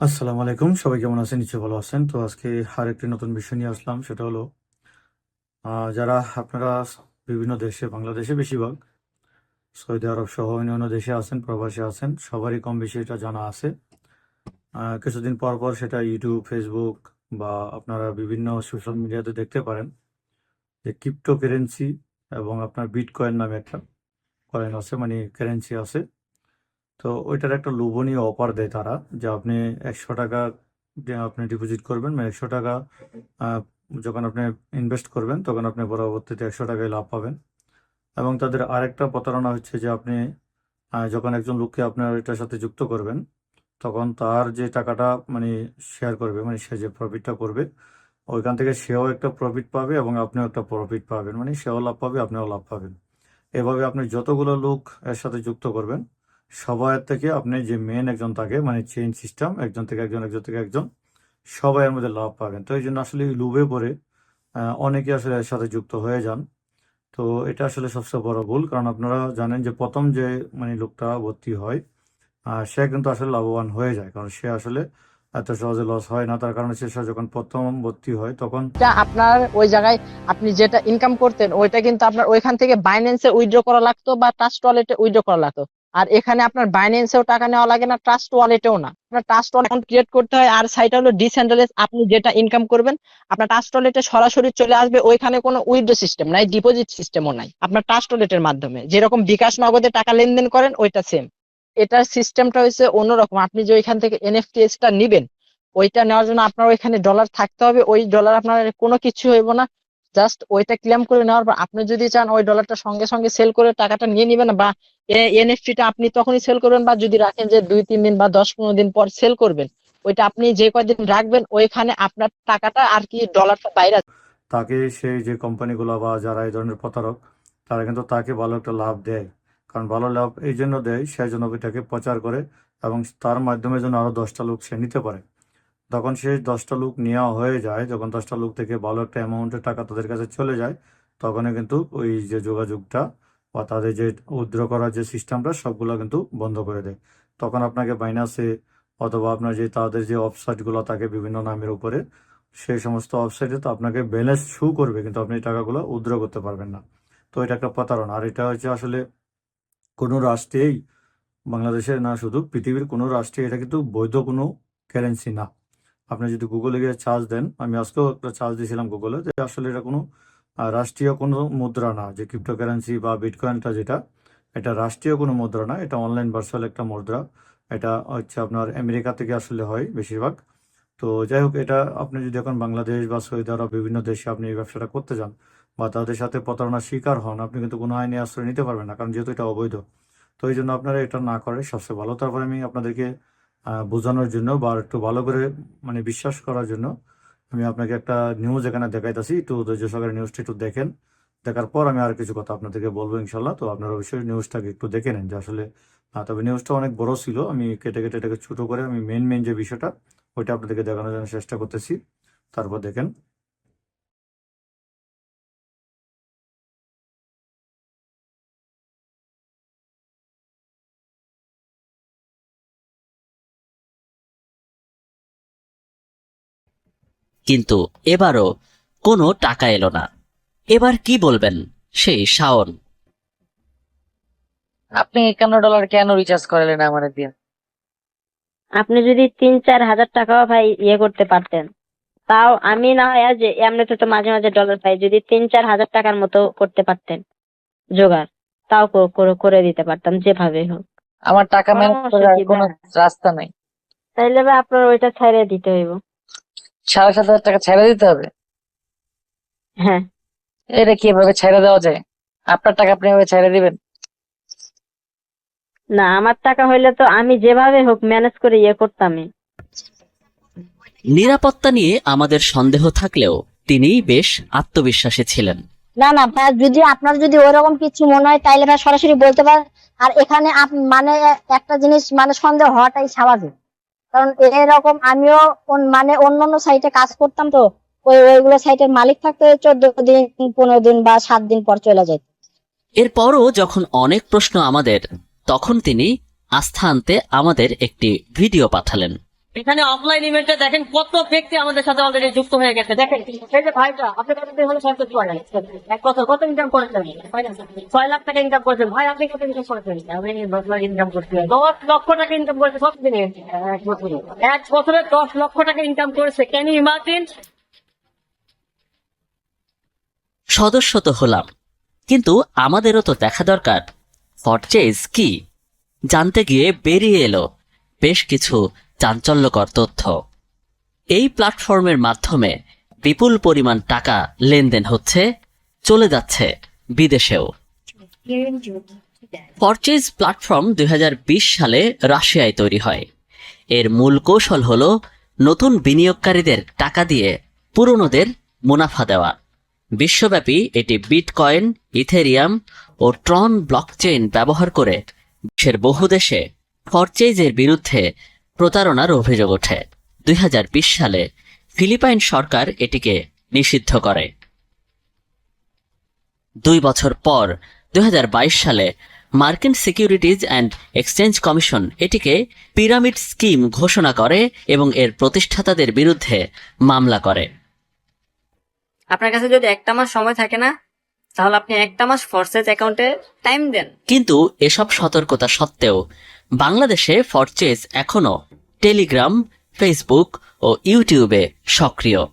আসসালামু আলাইকুম। সবাই কেমন আছেন? নিশ্চয়ই ভালো আছেন। তো আজকে আর একটি নতুন বিষয় নিয়ে আসলাম। সেটা হলো যারা আপনারা বিভিন্ন দেশে, বাংলাদেশে বেশিরভাগ সৌদি আরব সহ অন্যান্য দেশে আছেন, প্রবাসী আছেন, সবারই কম বেশি এটা জানা আছে। কিছুদিন পর পর সেটা ইউটিউব ফেসবুক বা আপনারা বিভিন্ন সোশ্যাল মিডিয়াতে দেখতে পারেন যে ক্রিপ্টো কারেন্সি এবং আপনার বিটকয়েন নামে একটা কয়েন আছে মানে কারেন্সি আছে। তো ওইটার একটা লোভনীয় অফার দেয় তারা, যে আপনি একশো টাকা আপনি ডিপোজিট করবেন মানে একশো টাকা যখন আপনি ইনভেস্ট করবেন, তখন আপনি পরবর্তীতে একশো টাকায় লাভ পাবেন। এবং তাদের আরেকটা প্রতারণা হচ্ছে যে আপনি যখন একজন লোককে আপনার এটার সাথে যুক্ত করবেন, তখন তার যে টাকাটা মানে শেয়ার করবে মানে সে যে প্রফিটটা করবে, ওইখান থেকে সেও একটা প্রফিট পাবে এবং আপনিও একটা প্রফিট পাবেন। মানে সেও লাভ পাবে, আপনিও লাভ পাবেন। এভাবে আপনি যতগুলো লোক এর সাথে যুক্ত করবেন সবার থেকে আপনি যে মেন একজন থাকে মানে চেইন সিস্টেম একজন থেকে একজন একজন থেকে একজন, সবাই এর মধ্যে লাভ পাবেন। তো এই জন্য আসলে লোভে পড়ে অনেকে আসলে এর সাথে যুক্ত হয়ে যান। তো এটা আসলে সবচেয়ে বড় ভুল, কারণ আপনারা জানেন যে প্রথম যে মানে লোকটা ভর্তি হয় সে কিন্তু আসলে লাভবান হয়ে যায়। কারণ সে আসলে এত সহজে লস হয় না, তার কারণে সে যখন প্রথম ভর্তি হয়, তখন আপনার ওই জায়গায় আপনি যেটা ইনকাম করতেন, ওইটা কিন্তু আপনার ওইখান থেকে বাইন্যান্সে উইথড্র করা লাগতো বা ট্রাস্ট ওয়ালেটে উইথড্র করা লাগতো। আর এখানে আপনার বাইন্যান্সেও টাকা নেওয়া লাগে না ট্রাস্ট ওয়ালেটেও না। আপনার ট্রাস্ট ওয়ালেট ক্রিয়েট করতে হয়, আর সাইটটা হলো ডিসেন্ট্রালাইজ আপনি যেটা ইনকাম করবেন, আপনার ট্রাস্ট ওয়ালেটে সরাসরি চলে আসবে, ওইখানে কোনো উইথড্র সিস্টেম নাই ডিপোজিট সিস্টেমও নাই, আপনার ট্রাস্ট ওয়ালেটের মাধ্যমে। যেরকম বিকাশ নগদে টাকা লেনদেন করেন, ওইটা সেম এটার সিস্টেমটা হচ্ছে অন্যরকম, আপনি যে ওইখান থেকে এনএফটিএস টা নিবেন, ওইটা নেওয়ার জন্য আপনার ওইখানে ডলার থাকতে হবে, ওই ডলার আপনার কোনো কিছু হইব না। জাস্ট ওইটা ক্লেম করে নেওয়ার পর আপনি যদি চান ওই ডলারটা সঙ্গে সঙ্গে সেল করে টাকাটা নিয়ে নিবেন বা এনএফটি টা আপনি তখনই সেল করবেন বা যদি রাখেন যে দুই, তিন দিন বা দশ, পনেরো দিন পর সেল করবেন, ওইটা আপনি যে কয়দিন রাখবেন ওইখানে আপনার টাকাটা আর কি ডলারটা বাইরে তাকে সেই যে কোম্পানিগুলো বা যারা এই ধরনের প্রতারক, তারা কিন্তু তাকে ভালো একটা লাভ দেয়। কারণ ভালো লাভ এই জন্য দেয়, সে যেন এটাকে প্রচার করে এবং তার মাধ্যমে যেন আরও দশটা লোক সে নিতে পারে। তখন সে দশটা লোক নেওয়া হয়ে যায়। যখন দশটা লোক থেকে ভালো একটা অ্যামাউন্টের টাকা তাদের কাছে চলে যায়, তখনই কিন্তু ওই যে যোগাযোগটা বা তাদের যে উইথড্র করার যে সিস্টেমটা সবগুলো কিন্তু বন্ধ করে দেয়। তখন আপনাকে বাইনাসে অথবা আপনার যে তাদের যে ওয়েবসাইটগুলো থাকে বিভিন্ন নামের উপরে, সেই সমস্ত ওয়েবসাইটে তো আপনাকে ব্যালেন্স শু করবে, কিন্তু আপনি টাকাগুলো উইথড্র করতে পারবেন না। তো এটা একটা প্রতারণা। আর এটা হচ্ছে আসলে কোনো রাষ্ট্রেই, বাংলাদেশের না শুধু, পৃথিবীর কোনো রাষ্ট্রে এটা কিন্তু বৈধ কোনো কারেন্সি না। আপনি যদি গুগলে গিয়ে চার্জ দেন, আমি আজকেও একটা চার্জ দিয়েছিলাম গুগলে যে আসলে এটা কোনো রাষ্ট্রীয় কোনো মুদ্রা না, যে ক্রিপ্টোকারেন্সি বা বিটকয়েনটা যেটা, এটা রাষ্ট্রীয় কোনো মুদ্রা না, এটা অনলাইন ভার্চুয়াল একটা মুদ্রা। এটা হচ্ছে আপনার আমেরিকা থেকে আসলে হয় বেশিরভাগ। তো যাই হোক, এটা আপনি যদি এখন বাংলাদেশ বা সৌদি আরব বিভিন্ন দেশে আপনি এই ব্যবসাটা করতে যান বা তাদের সাথে প্রতারণার শিকার হন, আপনি কিন্তু কোনো আইনে আশ্রয় নিতে পারবেন না, কারণ যেহেতু এটা অবৈধ। তো এই জন্য আপনারা এটা না করে সবচেয়ে ভালো। তারপরে আমি আপনাদেরকে বোঝানোর জন্য বা একটু ভালো করে মানে বিশ্বাস করার জন্য আমি আপনাকে একটা নিউজ এখানে দেখাইতেছি। একটু ধৈর্য সহকারে নিউজটা একটু দেখেন। দেখার পর আমি আর কিছু কথা আপনাদেরকে বলব ইনশাল্লাহ তো আপনারা অবশ্যই নিউজটাকে একটু দেখে নেন যে আসলে তবে নিউজটা অনেক বড় ছিল। আমি কেটে কেটে এটাকে ছোটো করে, আমি মেন মেন যে বিষয়টা, ওইটা আপনাদেরকে দেখানোর জন্য চেষ্টা করতেছি। তারপর দেখেন কিন্তু এবারও কোনো টাকা এলো না। এবার কি বলবেন সেই শাওন? আপনি একান্ন ডলার কেন রিচার্জ করালেন আমার দিয়ে আপনি যদি তিন চার হাজার টাকাও ভাই ইয়ে করতে পারতেন। তাও আমি না হয় আজ এমনিতে তো মাঝে মাঝে ডলার পাই যদি তিন চার হাজার টাকার মতো করতে পারতেন জোগাড় তাও করে- করে দিতে পারতাম যেভাবে হোক। আমার টাকা ম্যানেজ করার কোনো রাস্তা নাই। তাইলে ভাই আপনার ওইটা ছাইড়ে দিতে হইব। সাড়ে সাত হাজার টাকা ছেড়ে দিতে হবে? হ্যাঁ। এটা কীভাবে ছেড়ে দেওয়া যায়? আপনার টাকা আপনি এভাবে ছেড়ে দিবেন? না আমার টাকা হইলে তো আমি যেভাবে হোক ম্যানেজ করে ইয়ে করতামই। নিরাপত্তা নিয়ে আমাদের সন্দেহ থাকলেও তিনি বেশ আত্মবিশ্বাসী ছিলেন। না না ভাই যদি আপনার যদি ওইরকম কিছু মনে হয় তাইলে ভাই সরাসরি বলতে পারেন। আর এখানে আপ- মানে একটা জিনিস মানে সন্দেহ হওয়াটাই স্বাভাবিক। কারণ এরকম আমিও মানে অন্য অন্য সাইটে কাজ করতাম তো, ওই, ওইগুলো সাইটের মালিক থাকতে চোদ্দ দিন, পনেরো দিন বা সাত দিন পর চলে যেত। এরপরও যখন অনেক প্রশ্ন আমাদের, তখন তিনি আস্থা আনতে আমাদের একটি ভিডিও পাঠালেন। এখানে অফলাইন ইভেন্টে দেখেন কত ব্যক্তি আমাদের সাথে অলরেডি যুক্ত হয়ে গেছে। দেখেন, এই যে ভাইটা, আপনি কতদিন হলো সরকার ছয় লাখ এক বছর, কত ইনকাম করেছেন? ছয় লাখ টাকা ইনকাম করেছেন। ভাই, আপনি কত ইনকাম করেছেন? আমি দশ লাখ ইনকাম করছি। দশ লক্ষ টাকা ইনকাম করেছে কত দিনে। এক বছরে। এক বছরে দশ লক্ষ টাকা ইনকাম করেছে। ক্যান ইউ ইমাজিন সদস্য তো হলাম। কিন্তু আমাদেরও তো দেখা দরকার। পরচেজ কি? জানতে গিয়ে বেরিয়ে এলো। বেশ কিছু চাঞ্চল্যকর তথ্য। এই প্ল্যাটফর্মের মাধ্যমে বিপুল পরিমাণ টাকা লেনদেন হচ্ছে, চলে যাচ্ছে বিদেশেও। পরচেজ প্ল্যাটফর্ম দুই সালে রাশিয়ায় তৈরি হয়। এর মূল কৌশল হল নতুন বিনিয়োগকারীদের টাকা দিয়ে পুরনোদের মুনাফা দেওয়া। বিশ্বব্যাপী এটি বিটকয়েন, ইথেরিয়াম ও ট্রন ব্লকচেইন ব্যবহার করে বিশ্বের বহু দেশে ফরচেজের বিরুদ্ধে প্রতারণার অভিযোগ ওঠে। দুই হাজার বিশ সালে ফিলিপাইন সরকার এটিকে নিষিদ্ধ করে। দুই বছর পর দুই হাজার বাইশ সালে মার্কিন সিকিউরিটিজ অ্যান্ড এক্সচেঞ্জ কমিশন এটিকে পিরামিড স্কিম ঘোষণা করে এবং এর প্রতিষ্ঠাতাদের বিরুদ্ধে মামলা করে। আপনার কাছে যদি একটা মাস সময় থাকে না তাহলে আপনি একটা মাস ফোর্সেস অ্যাকাউন্টে টাইম দেন। কিন্তু এসব সতর্কতা সত্ত্বেও বাংলাদেশে ফরচেজ এখনও টেলিগ্রাম ফেসবুক ও ইউটিউবে সক্রিয়।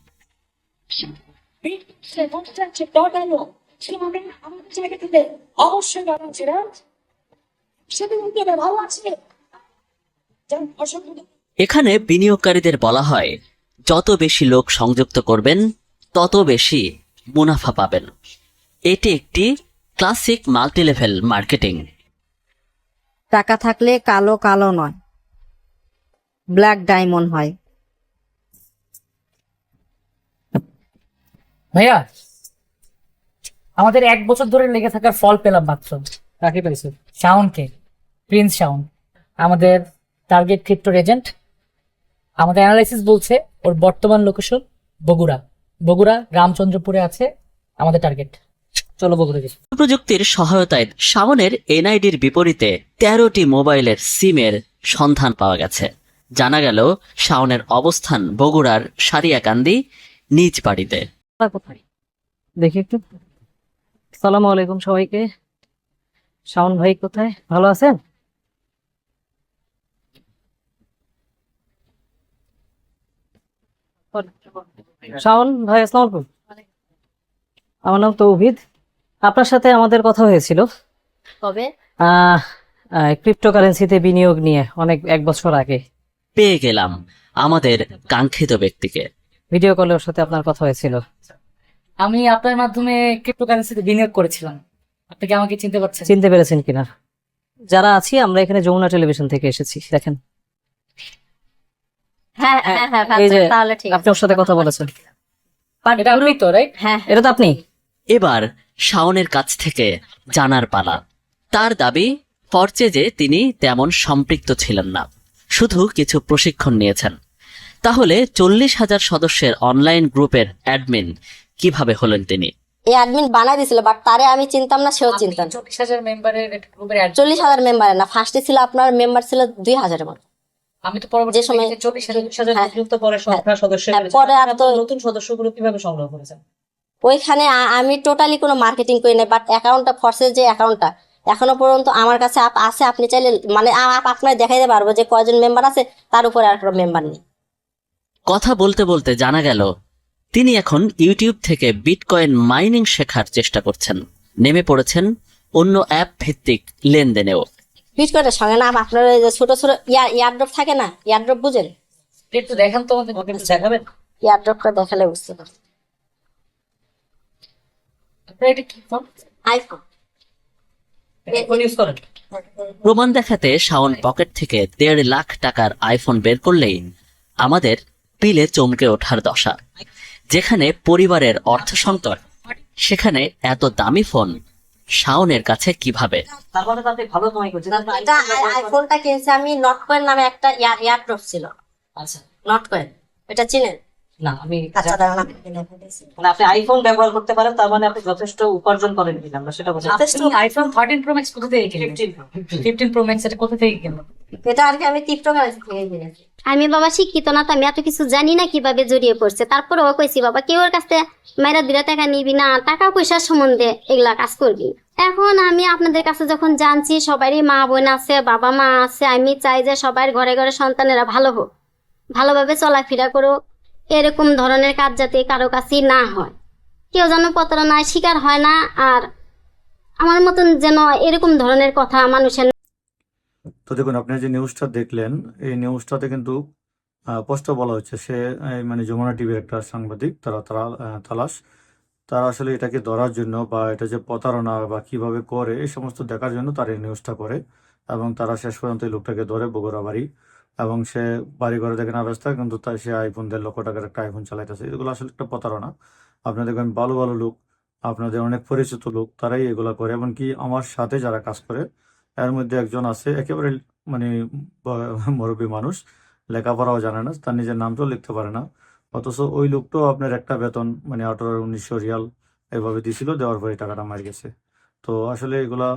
এখানে বিনিয়োগকারীদের বলা হয়, যত বেশি লোক সংযুক্ত করবেন, তত বেশি মুনাফা পাবেন। এটি একটি ক্লাসিক মাল্টিলেভেল মার্কেটিং টাকা থাকলে কালো কালো নয়। ব্ল্যাক ডায়মন্ড হয়। ভাইয়া আমাদের এক বছর ধরে লেগে থাকার ফল পেলাম মাত্র। কাকে পেয়েছ? শাওনকে প্রিন্স শাওন। আমাদের টার্গেট ক্রিপ্টোর এজেন্ট আমাদের অ্যানালাইসিস বলছে ওর বর্তমান লোকেশন বগুড়া। বগুড়া রামচন্দ্রপুরে আছে আমাদের টার্গেট চলো বগুড়া গেছি প্রযুক্তির সহায়তায় শাওনের এনআইডির বিপরীতে তেরোটি মোবাইলের সিমের সন্ধান পাওয়া গেছে। জানা গেল শাওনের অবস্থান বগুড়ার সারিয়াকান্দি নিজ বাড়িতে। দেখি একটু। সালাম আলাইকুম সবাইকে। শাওন ভাই কোথায়? ভালো আছেন? শাওন ভাই আসসালামু আলাইকুম। আমার নাম তৌহিদ। আপনার সাথে আমাদের কথা হয়েছিল। তবে ক্রিপ্টোকারেন্সিতে বিনিয়োগ নিয়ে অনেক এক বছর আগে। পেয়ে গেলাম আমাদের কাঙ্ক্ষিত ব্যক্তিকে। ভিডিও কলের সাথে আপনার কথা হয়েছিল। আমি আপনার মাধ্যমে ক্রিপ্টোকারেন্সিতে বিনিয়োগ করেছিলাম। আপনি কি আমাকে চিনতে পারছেন? চিনতে পেরেছেন কিনা? যারা আছি আমরা এখানে যমুনা টেলিভিশন থেকে এসেছি দেখেন। হ্যাঁ হ্যাঁ হ্যাঁ এই যে তাহলে ঠিক আপনি ওর সাথে কথা বলেছেন। এটা আপনি তো রাইট হ্যাঁ। এটা তো আপনি। এবার শাওনের কাছ থেকে জানার পালা। তার দাবি পরচেজে তিনি তেমন সম্পৃক্ত ছিলেন না। শুধু কিছু প্রশিক্ষণ নিয়েছেন। তাহলে চল্লিশ হাজার সদস্যের অনলাইন গ্রুপের অ্যাডমিন কীভাবে হলেন তিনি? এই অ্যাডমিন বানাই দিছিল বাট তারে আমি চিনতাম না সেও চিনতাম চল্লিশ হাজার মেম্বারের গ্রুপের চল্লিশ হাজার মেম্বার না ফার্স্টে ছিল আপনার মেম্বার ছিল দুই হাজারের মতো। আমি তো পরবর্তী যে সময়- চল্লিশ হাজার হ্যাঁ। পরে সংখ্যা সদস্য হ্যাঁ, পরে আর তো- নতুন সদস্যগুলো কীভাবে সংগ্রহ করেছেন? ওইখানে আমি টোটালি কোনো মার্কেটিং করি না বাট অ্যাকাউন্টটা ফর্সের যে অ্যাকাউন্টটা এখনও পর্যন্ত আমার কাছে আপ- আছে আপনি চাইলে মানে আপ- আপনার দেখাইতে পারব যে কয়জন মেম্বার আছে তার উপরে আর কোনো মেম্বার নেই। কথা বলতে বলতে জানা গেল তিনি এখন ইউটিউব থেকে বিটকয়েন মাইনিং শেখার চেষ্টা করছেন। নেমে পড়েছেন অন্য অ্যাপ ভিত্তিক লেনদেনেও। বিটকয়েনের সঙ্গে না আপনার ওই যে ছোট ছোট ইয়ার ইয়ারড্রপ থাকে না ইয়ারড্রপ বুঝেন? একটু দেখান তো আমাকে দেখাবেন। ইয়ারড্রপটা দেখালে বুঝতে পারবেন। আপনারা এটা কি ফোন আইফোন ফোন ইউজ করেন। প্রমাণ দেখাতে শাওন পকেট থেকে দেড় লাখ টাকার আইফোন বের করলেই আমাদের পিলে চমকে ওঠার দশা। যেখানে পরিবারের অর্থ সংকট সেখানে এত দামি ফোন শাওনের কাছে কীভাবে? আইফোনটা কিনছে আমি নট কয়েন নামে একটা ইয়ার ইয়ারড্রপ ছিল। আচ্ছা। নট কয়েন এটা চিনেন? না আমি মানে আপনি আইফোন ব্যবহার করতে পারেন তার মানে আপনি যথেষ্ট উপার্জন করেন কিনা আমরা সেটা বলছি আইফোন থার্টিন প্রো ম্যাক্স কোথা থেকে কিনলেন? ফিফটিন প্রো ম্যাক্স এটা কোথা থেকে কিনলেন? এটা আর কি আমি টিকটকার থেকে কিনেছি আমি বাবা শিক্ষিত না তো আমি এত কিছু জানি না কীভাবে জড়িয়ে পড়ছে। তারপরে ও কইছি বাবা কেউ ওর কাছে মাইরা দুটা টাকা নিবি না টাকা পয়সার সম্বন্ধে এগুলা কাজ করবি এখন আমি আপনাদের কাছে যখন জানছি সবারই মা বোন আছে বাবা মা আছে আমি চাই যে সবার ঘরে ঘরে সন্তানেরা ভালো হোক। ভালোভাবে চলাফেরা করুক এরকম ধরনের কাজ যাতে কারও কাছেই না হয়। কেউ যেন প্রতারণায় শিকার হয় না, আর আমার মতন যেন এরকম ধরনের কথা মানুষের তো দেখুন, আপনি যে নিউজটা দেখলেন, এই নিউজটাতে কিন্তু স্পষ্ট বলা হচ্ছে সে মানে যমুনা টিভির একটা সাংবাদিক, তারা তারা তালাশ। তারা আসলে এটাকে ধরার জন্য বা এটা যে প্রতারণা বা কীভাবে করে, এই সমস্ত দেখার জন্য তারা এই নিউজটা করে, এবং তারা শেষ পর্যন্ত এই লোকটাকে ধরে বগুড়া বাড়ি এবং সে বাড়ি ঘরে না ব্যস্ত কিন্তু তাই সে আইফোন দেড় লক্ষ টাকার একটা আইফোন চালাইতেছে। এগুলো আসলে একটা প্রতারণা। আপনি দেখবেন ভালো ভালো লোক, আপনাদের অনেক পরিচিত লোক, তারাই এগুলা করে। এমনকি আমার সাথে যারা কাজ করে, এর মধ্যে একজন আছে, একেবারে মানে মুরব্বী মানুষ, লেখাপড়াও জানে না, তার নিজের নামটাও লিখতে পারে না। অথচ ওই লোকটাও আপনার একটা বেতন মানে আঠারো, উনিশশো রিয়াল এভাবে দিছিল, দেওয়ার পরে টাকাটা মার গেছে। তো আসলে এগুলা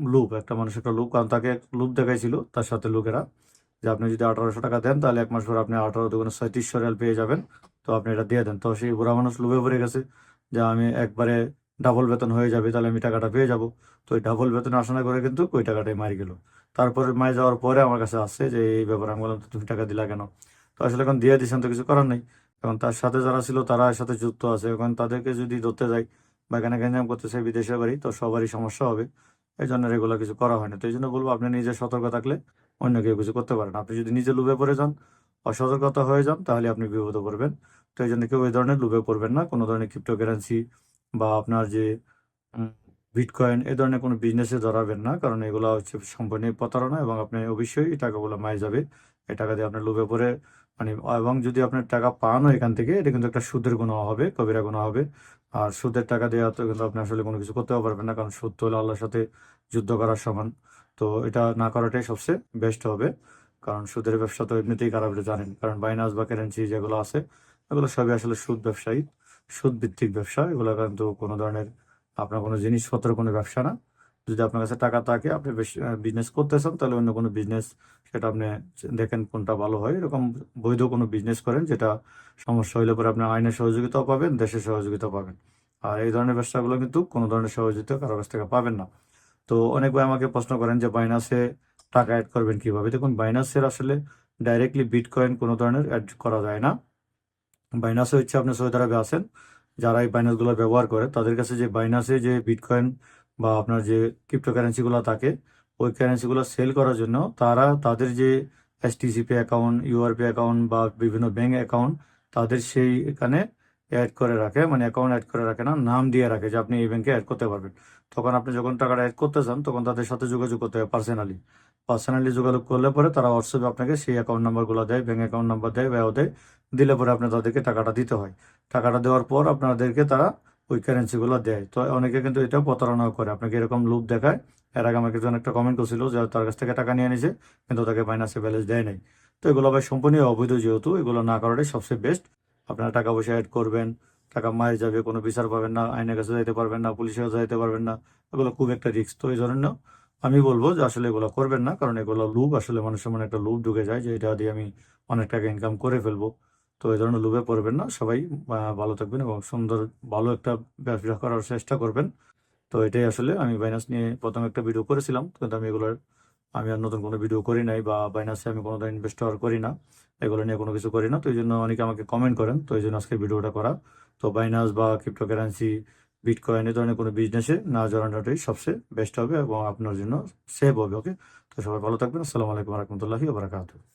লুপ একটা মানুষ একটা লুপ কারণ তাকে লুপ দেখাইছিল, তার সাথে লোকেরা। যে আপনি যদি আঠারোশো টাকা দেন, তাহলে এক মাস পর আপনি আঠারো দুগুণে ছয়ত্রিশশো রিয়াল পেয়ে যাবেন। তো আপনি এটা দিয়ে দেন। তো সেই বুড়া মানুষ লুপে পড়ে গেছে যে আমি একবারে ডাবল বেতন হয়ে যাবে, তাহলে আমি টাকাটা পেয়ে যাব। তো ওই ডাবল বেতন আশা না করে কিন্তু ওই টাকাটাই মারি গেল। তারপরে মায়ে যাওয়ার পরে আমার কাছে আসছে যে, এই ব্যাপারে আমি বললাম তুমি টাকা দিলা কেন? তো আসলে এখন দিয়ে দিয়েছেন তো কিছু করার নেই। এখন তার সাথে যারা ছিল, তারা এর সাথে যুক্ত আছে। এখন তাদেরকে যদি ধরতে যাই, বা এখানে গ্যাঞ্জাম করতেছে বিদেশে বাড়ি, তো সবারই সমস্যা হবে। এই জন্য এগুলো কিছু করা হয় না। তো এই জন্য বলব, আপনি নিজে সতর্ক থাকলে অন্য কেউ কিছু করতে পারেন আপনি যদি নিজে লুবে পড়ে যান, অসতর্কতা হয়ে যান, তাহলে আপনি বিপদে পড়বেন। তো এই জন্য কেউ এই ধরনের লুবে পড়বেন না। কোনো ধরনের ক্রিপ্টোকারেন্সি বা আপনার যে বিটকয়েন এই ধরনের কোনো বিজনেসে ধরাবেন না। কারণ এগুলো হচ্ছে সম্পূর্ণ প্রতারণা এবং আপনি অবশ্যই এই টাকাগুলো মাই যাবে। এই টাকা দিয়ে আপনার লোভে পড়ে মানে এবং যদি আপনার টাকা পানও এখান থেকে, এটা কিন্তু একটা সুদের গুণ হবে, কবিরা গুণ হবে। আর সুদের টাকা দেওয়া তো কিন্তু আপনি আসলে কোনো কিছু করতেও পারবেন না, কারণ সুদ তো হলো আল্লাহর সাথে যুদ্ধ করার সমান। তো এটা না করাটাই সবচেয়ে বেস্ট হবে। কারণ সুদের ব্যবসা তো এমনিতেই খারাপ জানেন। কারণ বাইনাস বা কারেন্সি যেগুলো আছে, এগুলো সবই আসলে সুদ ব্যবসায়ী সুদ ভিত্তিক ব্যবসা। এগুলো কিন্তু কোনো ধরনের আপনার কোনো জিনিসপত্র, কোনো ব্যবসা না। যদি আপনার কাছে টাকা থাকে, আপনি বেশি বিজনেস করতেছেন, তাহলে অন্য কোনো বিজনেস সেটা আপনি দেখেন কোনটা ভালো হয়। এরকম বৈধ কোনো বিজনেস করেন, যেটা সমস্যা হইলে পরে আপনি আইনের সহযোগিতাও পাবেন, দেশের সহযোগিতা পাবেন। আর এই ধরনের ব্যবসাগুলো কিন্তু কোনো ধরনের সহযোগিতা কারও কাছ থেকে পাবেন না। তো অনেক ভাই আমাকে প্রশ্ন করেন যে বাইনাসে টাকা অ্যাড করবেন কীভাবে? দেখুন বাইনাসের আসলে ডাইরেক্টলি বিটকয়েন কোনো ধরনের অ্যাড করা যায় না। বাইনাসে হচ্ছে আপনি সৌদি আরবে আসেন যারা এই বাইনাসগুলো ব্যবহার করে, তাদের কাছে যে বাইনাসে যে বিটকয়েন বা আপনার যে ক্রিপ্টোকারেন্সিগুলো থাকে, ওই কারেন্সিগুলো সেল করার জন্য তারা তাদের যে এসটিসিপি অ্যাকাউন্ট ইউআরপি অ্যাকাউন্ট বা বিভিন্ন ব্যাঙ্ক অ্যাকাউন্ট তাদের সেই এখানে অ্যাড করে রাখে মানে অ্যাকাউন্ট অ্যাড করে রাখে না, নাম দিয়ে রাখে যে আপনি এই ব্যাংকে অ্যাড করতে পারবেন। তখন আপনি যখন টাকাটা অ্যাড করতে চান তখন তাদের সাথে যোগাযোগ করতে হবে পার্সোনালি পার্সোনালি যোগাযোগ করলে পরে তারা হোয়াটসঅ্যাপে আপনাকে সেই অ্যাকাউন্ট নাম্বারগুলো দেয় ব্যাঙ্ক অ্যাকাউন্ট নাম্বার দেয়, ব্যয় দেয়, দিলে পরে আপনি তাদেরকে টাকাটা দিতে হয়। টাকাটা দেওয়ার পর আপনাদেরকে তারা ওই কারেন্সিগুলো দেয়। তো অনেকে কিন্তু এটা প্রতারণা করে। আপনাকে এরকম লুপ দেখায়। এর আগে আমাকে একজন একটা কমেন্ট করছিল যে তার কাছ থেকে টাকা নিয়ে নিছে, কিন্তু তাকে মাইনাসে ব্যালেন্স দেয় নাই। তো এগুলো ভাই সম্পূর্ণ অবৈধ যেহেতু, এগুলো না করাটাই সবচেয়ে বেস্ট আপনারা টাকা পয়সা অ্যাড করবেন, টাকা মায়ের যাবে, কোনো বিচার পাবেন না, আইনের কাছে যাইতে পারবেন না পুলিশের কাছে যাইতে পারবেন না, এগুলো খুব একটা রিস্ক তো এই জন্য আমি বলব যে আসলে এগুলো করবেন না, কারণ এগুলো লুপ আসলে মানুষের মনে একটা লুপ ঢুকে যায় যে এটা দিয়ে আমি অনেক টাকা ইনকাম করে ফেলব। তো এই ধরনের লোভে পড়বেন না, সবাই ভালো থাকবেন এবং সুন্দর, ভালো একটা ব্যবসা করার চেষ্টা করবেন। তো এটাই আসলে আমি বাইনাস নিয়ে প্রথম একটা ভিডিও করেছিলাম, কিন্তু আমি এগুলোর আমি আর নতুন কোনো ভিডিও করি নাই বা বাইনাসে আমি কোনো দিন ইনভেস্ট করি না, এগুলো নিয়ে কোনো কিছু করি না। তো এই জন্য অনেকে আমাকে কমেন্ট করেন, তো এই জন্য আজকে ভিডিওটা করা। তো বাইনাস বা ক্রিপ্টোকারেন্সি বিটকয়েন এই ধরনের কোনো বিজনেসে না জড়ানোটাই সবচেয়ে বেস্ট হবে এবং আপনার জন্য সেভ হবে ওকে তো সবাই ভালো থাকবেন। আসসালামু আলাইকুম রহমতুল্লাহি বারাকাতুহ।